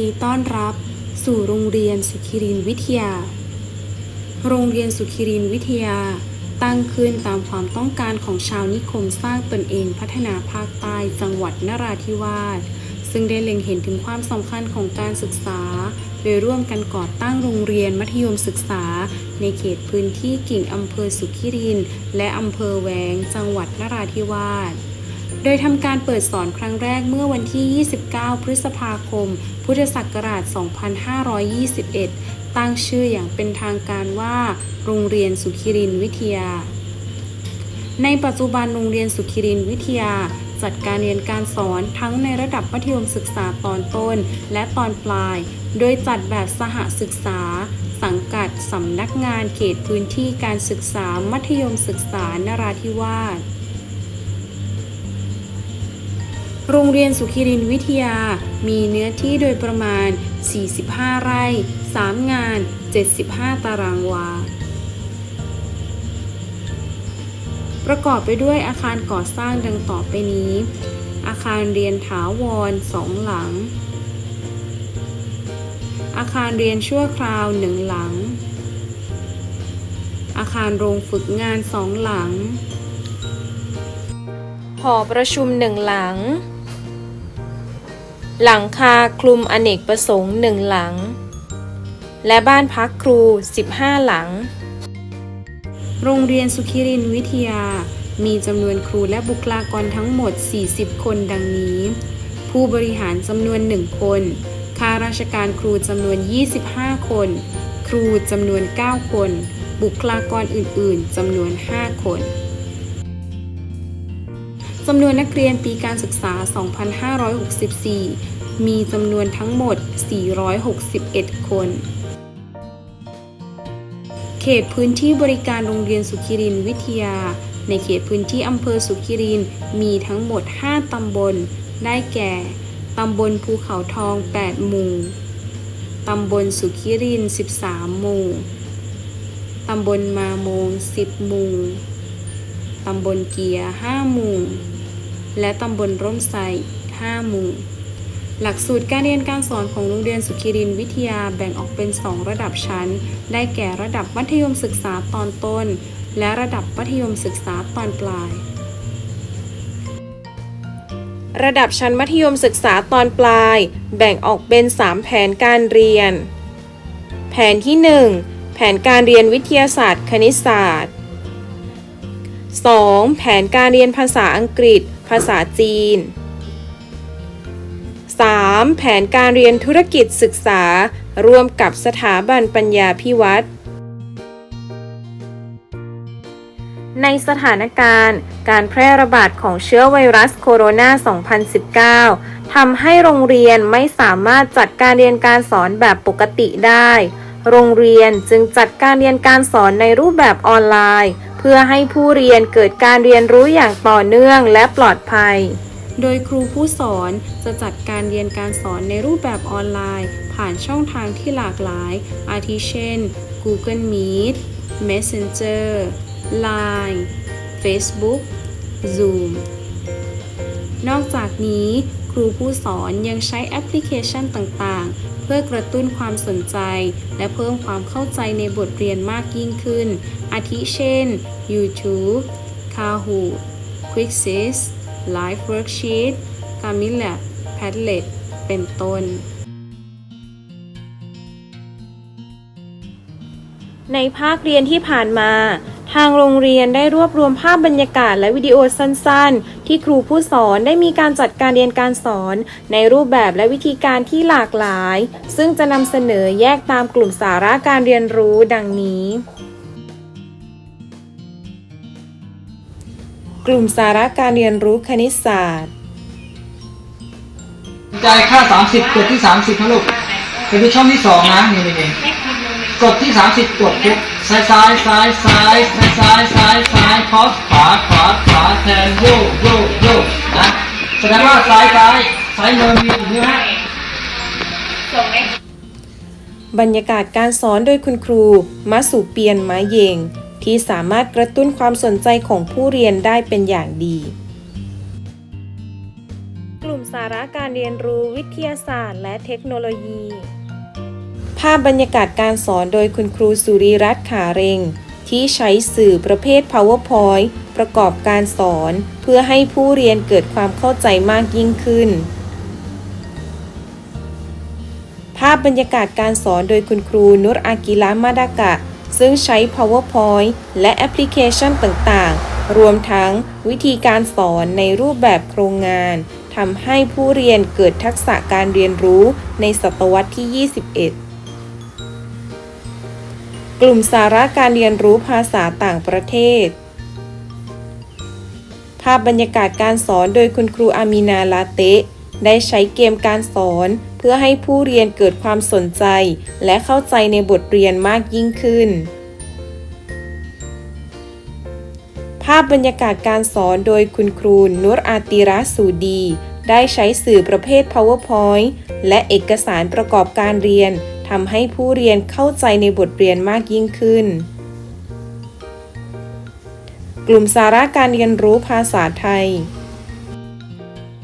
ดีต้อนรับ สู่โรงเรียนสุขิรินวิทยา โรงเรียนสุขิรินวิทยา ตั้งขึ้นตามความต้องการของชาวนิคมสร้างตนเองพัฒนาภาคใต้จังหวัดนราธิวาส ซึ่งได้เล็งเห็นถึงความสำคัญของการศึกษา โดยร่วมกันก่อตั้งโรงเรียนมัธยมศึกษา ในเขตพื้นที่กิ่งอำเภอสุขิริน และอำเภอแหวง จังหวัดนราธิวาส โดยทำการเปิดสอนครั้งแรกเมื่อวันที่ 29 พฤษภาคม พุทธศักราช 2521 ตั้งชื่ออย่างเป็นทางการว่า โรงเรียนสุขิรินวิทยา ในปัจจุบันโรงเรียนสุขิรินวิทยา จัดการเรียนการสอนทั้งในระดับมัธยมศึกษาตอนต้น และตอนปลาย โดยจัดแบบสหศึกษาสังกัดสำนักงานเขตพื้นที่การศึกษามัธยมศึกษานราธิวาส โรงเรียนสุขิรินวิทยา มีเนื้อที่โดยประมาณ 45 ไร่ 3 งาน 75 ตารางวา ประกอบไปด้วยอาคารก่อสร้างดังต่อไปนี้ อาคารเรียนถาวรสองหลัง อาคารเรียนชั่วคราวหนึ่งหลัง อาคารโรงฝึกงานสองหลังหอประชุมหนึ่งหลัง หลังคาคลุมอเนกประสงค์หนึ่งหลัง และบ้านพักครู 15 หลัง โรงเรียนสุขิรินวิทยา มีจำนวนครูและบุคลากรทั้งหมด 40 คนดังนี้ ผู้บริหารจำนวน 1 คน ข้าราชการครูจำนวน 25 คน ครูจำนวน 9 คน บุคลากรอื่น ๆจำนวน 5 คน จำนวนนักเรียนปีการศึกษา 2564 มีจำนวนทั้งหมด 461 คน เขตพื้นที่บริการโรงเรียนสุขิรินวิทยา ในเขตพื้นที่อำเภอสุขิรินมีทั้งหมด 5 ตำบล ได้แก่ ตำบลภูเขาทอง 8 หมู่ ตำบลสุขิริน 13 หมู่ ตำบลมาโมง 10 หมู่ ตำบลเกียร์ 5 หมู่ และตำบลร่มไทร5หมู่ หลักสูตรการเรียนการสอนของโรงเรียนสุขิรินวิทยาแบ่งออกเป็น 2 ระดับชั้น ได้แก่ระดับมัธยมศึกษาตอนต้น และระดับมัธยมศึกษาตอนปลาย ระดับชั้นมัธยมศึกษาตอนปลาย แบ่งออกเป็น 3 แผนการเรียน แผนที่ 1 แผนการเรียนวิทยาศาสตร์ คณิตศาสตร์ 2. แผนการเรียนภาษาอังกฤษ ภาษาจีน 3. แผนการเรียนธุรกิจศึกษา ร่วมกับสถาบันปัญญาพิวัตรในสถานการณ์การแพร่ระบาดของเชื้อไวรัสโคโรนา 2019 ทำให้โรงเรียนไม่สามารถจัดการเรียนการสอนแบบปกติได้ โรงเรียนจึงจัดการเรียนการสอนในรูปแบบออนไลน์ เพื่อให้ผู้เรียนเกิดการเรียนรู้อย่างต่อเนื่องและปลอดภัย โดยครูผู้สอนจะจัดการเรียนการสอนในรูปแบบออนไลน์ ผ่านช่องทางที่หลากหลาย อาทิเช่น Google Meet Messenger Line Facebook Zoom นอกจากนี้ ครูผู้สอนยังใช้แอปพลิเคชันต่างๆ เพื่อกระตุ้นความสนใจ และเพิ่มความเข้าใจในบทเรียนมากยิ่งขึ้น อาทิเช่น YouTube Kahoot Quizzes Live Worksheet g a m i Lab Padlet เป็นต้น ในภาคเรียนที่ผ่านมา ทางโรงเรียนได้รวบรวมภาพบรรยากาศและวิดีโอสั้นๆ ที่ครูผู้สอนได้มีการจัดการเรียนการสอน ในรูปแบบและวิธีการที่หลากหลาย ซึ่งจะนำเสนอแยกตามกลุ่มสาระการเรียนรู้ดังนี้ กลุ่มสาระการเรียนรู้คณิตศาสตร์จ่ายค่า 30กดที่ 30นะลูกไปที่ช่องที่สองนะ นี่นี่ กดที่ 30 กดปุ๊บซ้ายซ้ายซ้ายซ้ายซ้ายซ้ายซ้ายซ้ายคอสขวาขวาขวาแทนโยกโยกโยกนะแสดงว่าซ้ายซ้ายซ้ายเมือมีอยู่ใช่ไหมบรรยากาศการสอนโดยคุณครูมัสุเปียนไม้เยง ที่สามารถกระตุ้นความสนใจของผู้เรียนได้เป็นอย่างดี กลุ่มสาระการเรียนรู้วิทยาศาสตร์และเทคโนโลยี ภาพบรรยากาศการสอนโดยคุณครูสุริรัตน์ขาเรง ที่ใช้สื่อประเภท PowerPoint ประกอบการสอน เพื่อให้ผู้เรียนเกิดความเข้าใจมากยิ่งขึ้น ภาพบรรยากาศการสอนโดยคุณครูนุรอากิลามาดากะ ซึ่งใช้ PowerPoint และแอปพลิเคชันต่างๆ รวมทั้งวิธีการสอนในรูปแบบโครงงานทำให้ผู้เรียนเกิดทักษะการเรียนรู้ในศตวรรษที่ 21 กลุ่มสาระการเรียนรู้ภาษาต่างประเทศ ภาพบรรยากาศการสอนโดยคุณครูอามินาลาเตะ ได้ใช้เกมการสอน เพื่อให้ผู้เรียนเกิดความสนใจ และเข้าใจในบทเรียนมากยิ่งขึ้น ภาพบรรยากาศการสอนโดยคุณครูนุรอาติรัสสูดี ได้ใช้สื่อประเภท PowerPoint และเอกสารประกอบการเรียน ทำให้ผู้เรียนเข้าใจในบทเรียนมากยิ่งขึ้น กลุ่มสาระการเรียนรู้ภาษาไทย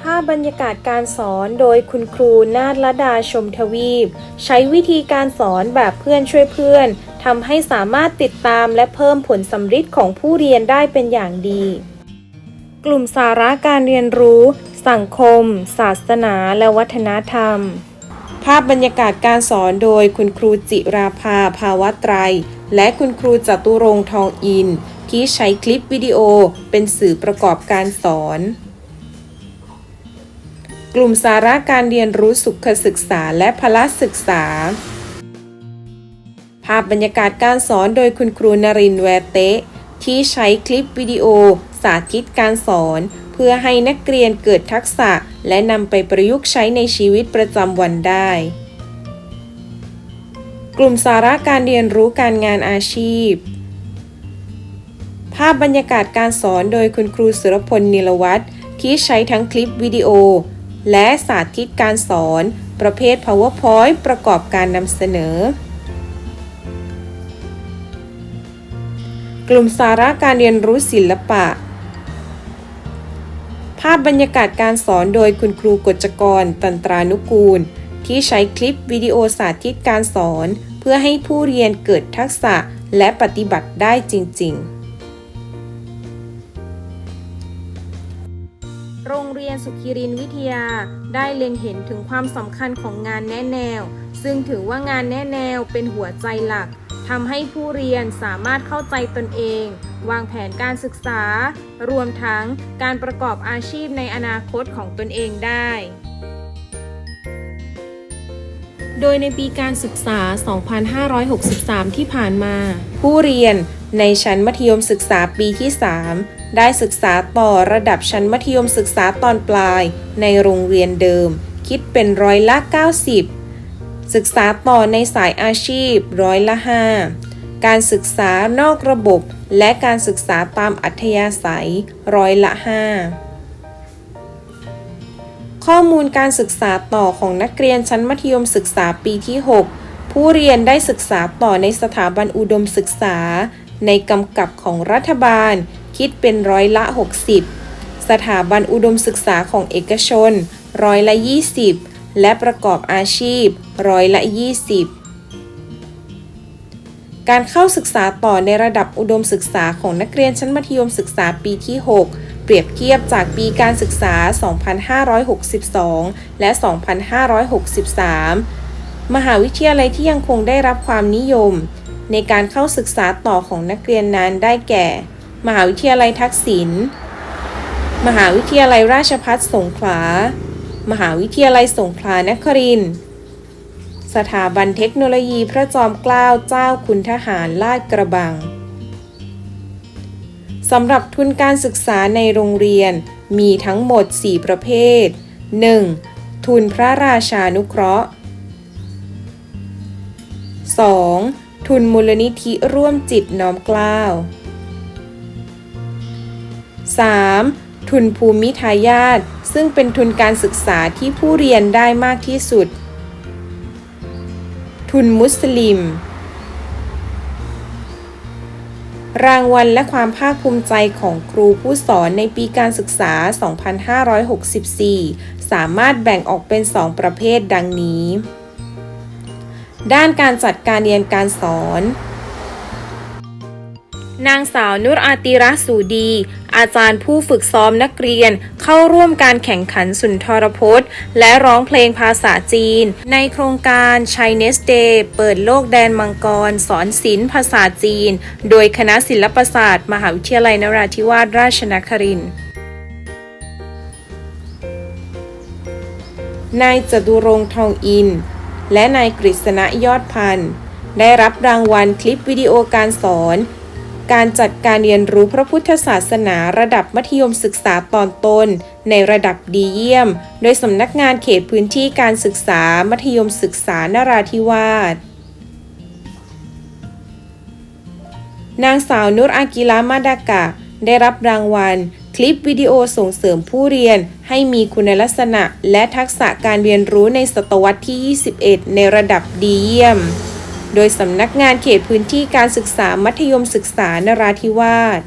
ภาพบรรยากาศการสอนโดยคุณครูนาฏลดาชมทวีป ใช้วิธีการสอนแบบเพื่อนช่วยเพื่อนทำให้สามารถติดตามและเพิ่มผลสำฤทธิ์ของผู้เรียนได้เป็นอย่างดี กลุ่มสาระการเรียนรู้ สังคม ศาสนา และวัฒนธรรมาพบรรยากาศการสอนโดยคุณครูจิราภาภาวะไตร และคุณครูจตุรงทองอิน ที่ใช้คลิปวิดีโอเป็นสื่อประกอบการสอน กลุ่มสาระการเรียนรู้สุขศึกษาและพละศึกษา ภาพบรรยากาศการสอนโดยคุณครูนรินแวเตะ ที่ใช้คลิปวิดีโอ สาธิตการสอน เพื่อให้นักเรียนเกิดทักษะ และนำไปประยุกต์ใช้ในชีวิตประจำวันได้ กลุ่มสาระการเรียนรู้การงานอาชีพ ภาพบรรยากาศการสอนโดยคุณครูสุรพลนิลวัฒน์ที่ใช้ทั้งคลิปวิดีโอ และสาธิตการสอน ประเภท PowerPoint ประกอบการนำเสนอ กลุ่มสาระการเรียนรู้ศิลปะ ภาพบรรยากาศการสอนโดยคุณครูกฎจกร ตันตรานุกูล ที่ใช้คลิปวิดีโอสาธิตการสอน เพื่อให้ผู้เรียนเกิดทักษะและปฏิบัติได้จริง ๆ โรงเรียนสุขิรินวิทยาได้เล็งเห็นถึงความสำคัญของงานแนะแนว ซึ่งถือว่างานแนะแนวเป็นหัวใจหลัก ทำให้ผู้เรียนสามารถเข้าใจตนเอง วางแผนการศึกษา รวมทั้งการประกอบอาชีพในอนาคตของตนเองได้ โดยในปีการศึกษา 2563 ที่ผ่านมา ผู้เรียนในชั้นมัธยมศึกษาปีที่ 3 ได้ศึกษาต่อระดับชั้นมัธยมศึกษาตอนปลาย ในโรงเรียนเดิม คิดเป็นร้อยละ 90 ศึกษาต่อในสายอาชีพร้อยละ 5 การศึกษานอกระบบ และการศึกษาตามอัธยาศัยร้อยละ 5 ข้อมูลการศึกษาต่อของนักเรียนชั้นมัธยมศึกษาปีที่ 6 ผู้เรียนได้ศึกษาต่อในสถาบันอุดมศึกษา ในกำกับของรัฐบาล คิดเป็นร้อยละ 60 สถาบันอุดมศึกษาของเอกชนร้อยละ 20 และประกอบอาชีพร้อยละ 20 การเข้าศึกษาต่อในระดับอุดมศึกษาของนักเรียนชั้นมัธยมศึกษาปีที่ 6 เปรียบเทียบจากปีการศึกษา 2562 และ 2563 มหาวิทยาลัยที่ยังคงได้รับความนิยม ในการเข้าศึกษาต่อของนักเรียนนั้นได้แก่ มหาวิทยาลัยทักษิณ มหาวิทยาลัยราชภัฏสงขลา มหาวิทยาลัยสงขลานครินทร์สถาบันเทคโนโลยีพระจอมเกล้าเจ้าคุณทหารลาดกระบัง สำหรับทุนการศึกษาในโรงเรียนมีทั้งหมด 4 ประเภท 1. ทุนพระราชานุเคราะห์ 2. ทุนมูลนิธิร่วมจิตน้อมเกล้า 3. ทุนภูมิทายาทซึ่งเป็นทุนการศึกษาที่ผู้เรียนได้มากที่สุด ทุนมุสลิม รางวัลและความภาคภูมิใจของครูผู้สอนในปีการศึกษา 2564 สามารถแบ่งออกเป็น 2 ประเภทดังนี้ ด้านการจัดการเรียนการสอนนางสาวนุรอาติระสูดีอาจารย์ผู้ฝึกซ้อมนักเรียนเข้าร่วมการแข่งขันสุนทรพจน์ และร้องเพลงภาษาจีน ในโครงการ Chinese Day เปิดโลกแดนมังกร สอนศิลป์ภาษาจีน โดยคณะศิลปศาสตร์ มหาวิทยาลัยนราธิวาสราชนครินทร์นายจตุรงทองอิน และนายกฤษณะยอดพันธ์ได้รับรางวัลคลิปวิดีโอการสอน การจัดการเรียนรู้พระพุทธศาสนาระดับมัธยมศึกษาตอนต้น ในระดับดีเยี่ยม โดยสำนักงานเขตพื้นที่การศึกษามัธยมศึกษานราธิวาสนางสาวนุรอากิลามาดากะ ได้รับรางวัล คลิปวิดีโอส่งเสริมผู้เรียน ให้มีคุณลักษณะ และทักษะการเรียนรู้ในศตวรรษที่ 21 ในระดับดีเยี่ยม โดยสำนักงานเขตพื้นที่การศึกษามัธยมศึกษานราธิวาส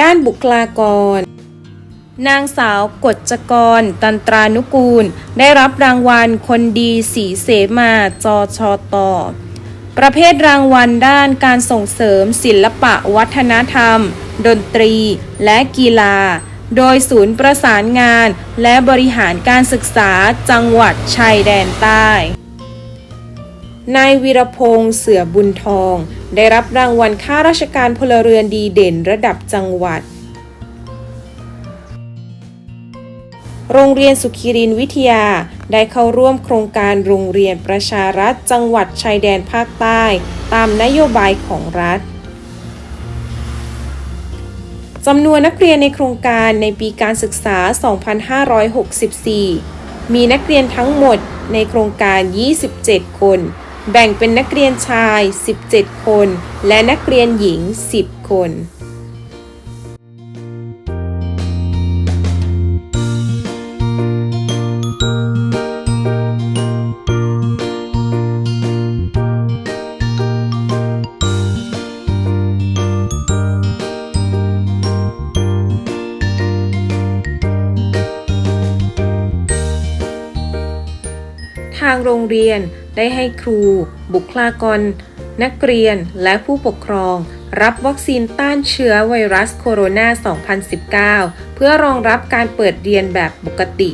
ด้านบุคลากร นางสาวกฎจกร ตันตรานุกูล ได้รับรางวัลคนดีสีเสมาจอชอตอประเภทรางวัลด้านการส่งเสริมศิลปะวัฒนธรรม ดนตรี และกีฬา โดยศูนย์ประสานงาน และบริหารการศึกษาจังหวัดชายแดนใต้ นายวีรพงษ์เสือบุญทอง ได้รับรางวัลข้าราชการพลเรือนดีเด่นระดับจังหวัด โรงเรียนสุขีรินวิทยา ได้เข้าร่วมโครงการโรงเรียนประชารัฐจังหวัดชายแดนภาคใต้ ตามนโยบายของรัฐจำนวนนักเรียนในโครงการในปีการศึกษา 2564 มีนักเรียนทั้งหมดในโครงการ 27 คน แบ่งเป็นนักเรียนชาย 17 คน และนักเรียนหญิง 10 คนทางโรงเรียน ได้ให้ครู บุคลากร นักเรียนและผู้ปกครอง รับวัคซีนต้านเชื้อไวรัสโคโรนา 2019 เพื่อรองรับการเปิดเรียนแบบปกติ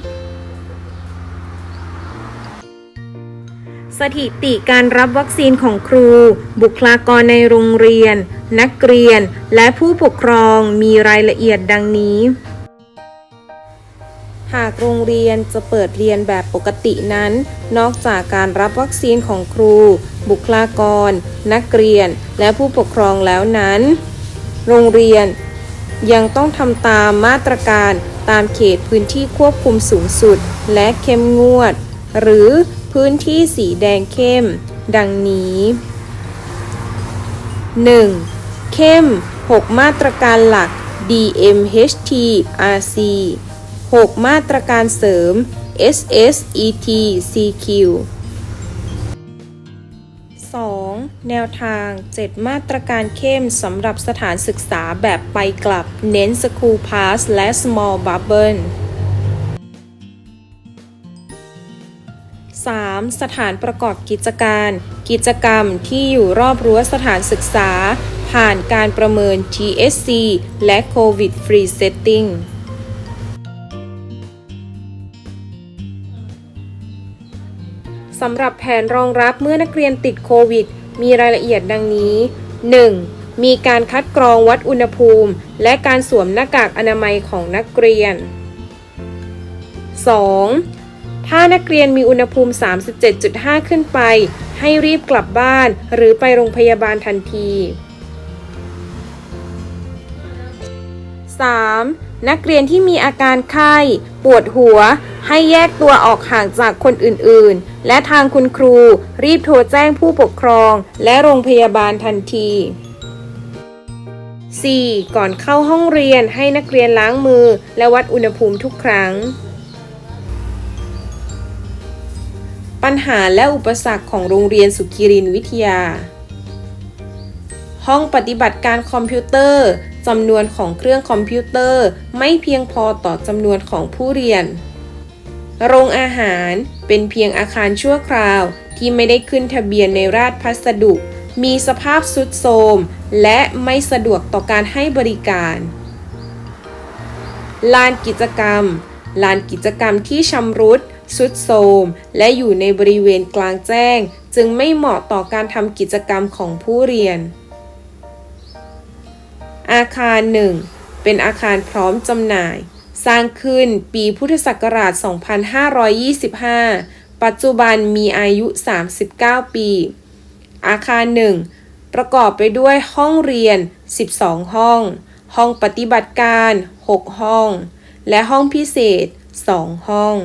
สถิติการรับวัคซีนของครู บุคลากรในโรงเรียน นักเรียน และผู้ปกครองมีรายละเอียดดังนี้ หากโรงเรียนจะเปิดเรียนแบบปกตินั้น นอกจากการรับวัคซีนของครู บุคลากร นักเรียน และผู้ปกครองแล้วนั้น โรงเรียนยังต้องทำตามมาตรการตามเขตพื้นที่ควบคุมสูงสุด และเข้มงวด หรือพื้นที่สีแดงเข้ม ดังนี้ 1. เข้ม 6 มาตรการหลัก DMHT RC 6 มาตรการเสริม SSET CQ 2. แนวทาง 7 มาตรการเข้มสำหรับสถานศึกษาแบบไปกลับ เน้น School Pass และ Small Bubble 3. สถานประกอบกิจการ กิจกรรมที่อยู่รอบรั้วสถานศึกษา ผ่านการประเมิน TSC และ COVID Free Setting สำหรับแผนรองรับเมื่อนักเรียนติดโควิด มีรายละเอียดดังนี้ 1. มีการคัดกรองวัดอุณหภูมิ และการสวมหน้ากากอนามัยของนักเรียน 2. ถ้านักเรียนมีอุณหภูมิ 37.5 ขึ้นไป ให้รีบกลับบ้านหรือไปโรงพยาบาลทันที 3. นักเรียนที่มีอาการไข้ ปวดหัว ให้แยกตัวออกห่างจากคนอื่นๆ และทางคุณครูรีบโทรแจ้งผู้ปกครอง และโรงพยาบาลทันที 4. ก่อนเข้าห้องเรียนให้นักเรียนล้างมือ และวัดอุณหภูมิทุกครั้ง ปัญหาและอุปสรรคของโรงเรียนสุขีรินวิทยา ห้องปฏิบัติการคอมพิวเตอร์ จำนวนของเครื่องคอมพิวเตอร์ ไม่เพียงพอต่อจำนวนของผู้เรียน โรงอาหารเป็นเพียงอาคารชั่วคราวที่ไม่ได้ขึ้นทะเบียนในราชพัสดุ มีสภาพสุดโทรมและไม่สะดวกต่อการให้บริการ ลานกิจกรรม ลานกิจกรรมที่ชำรุดสุดโทรมและอยู่ในบริเวณกลางแจ้ง จึงไม่เหมาะต่อการทำกิจกรรมของผู้เรียน อาคารหนึ่งเป็นอาคารพร้อมจำหน่าย สร้างขึ้นปีพุทธศักราช 2525 ปัจจุบันมีอายุ 39 ปี อาคารหนึ่งประกอบไปด้วยห้องเรียน 12 ห้อง ห้องปฏิบัติการ 6 ห้อง และห้องพิเศษ 2 ห้อง